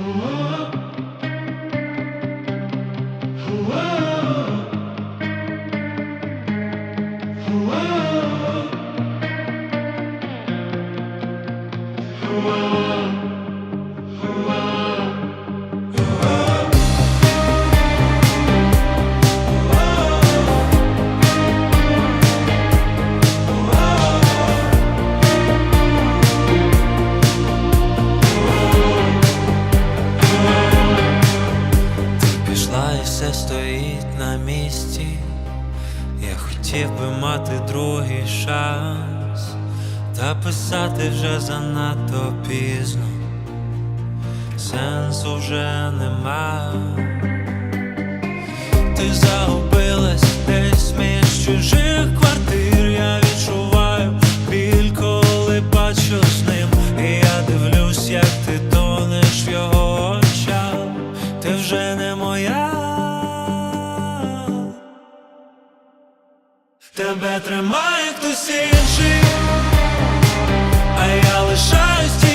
Ти стоїть на місці. Я хотів би мати другий шанс, та писати вже занадто пізно, сенсу вже нема. Ти загубилась десь між чужих квартир. Я відчуваю біль, коли бачу з ним. І я дивлюсь, як ти тонеш в його очах. Ти вже не моя. Тебе тримає хтось інший, а я лишаюсь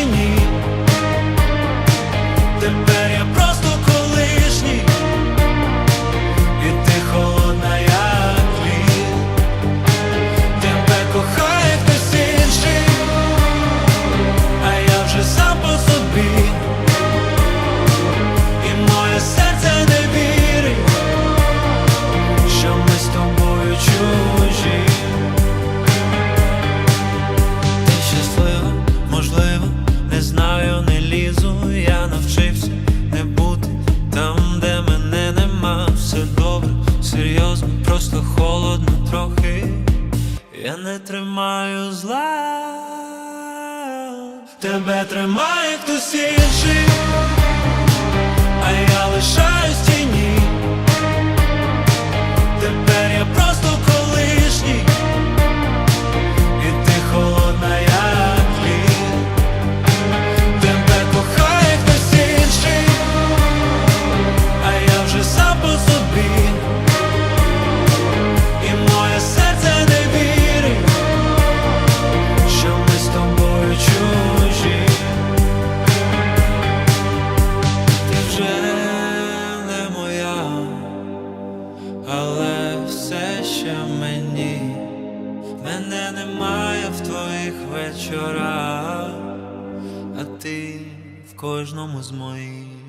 серйозно, просто холодно трохи. Я не тримаю зла. Тебе тримає хтось інший, Мене немає в твоїх вечорах, а ти в кожному з моїх.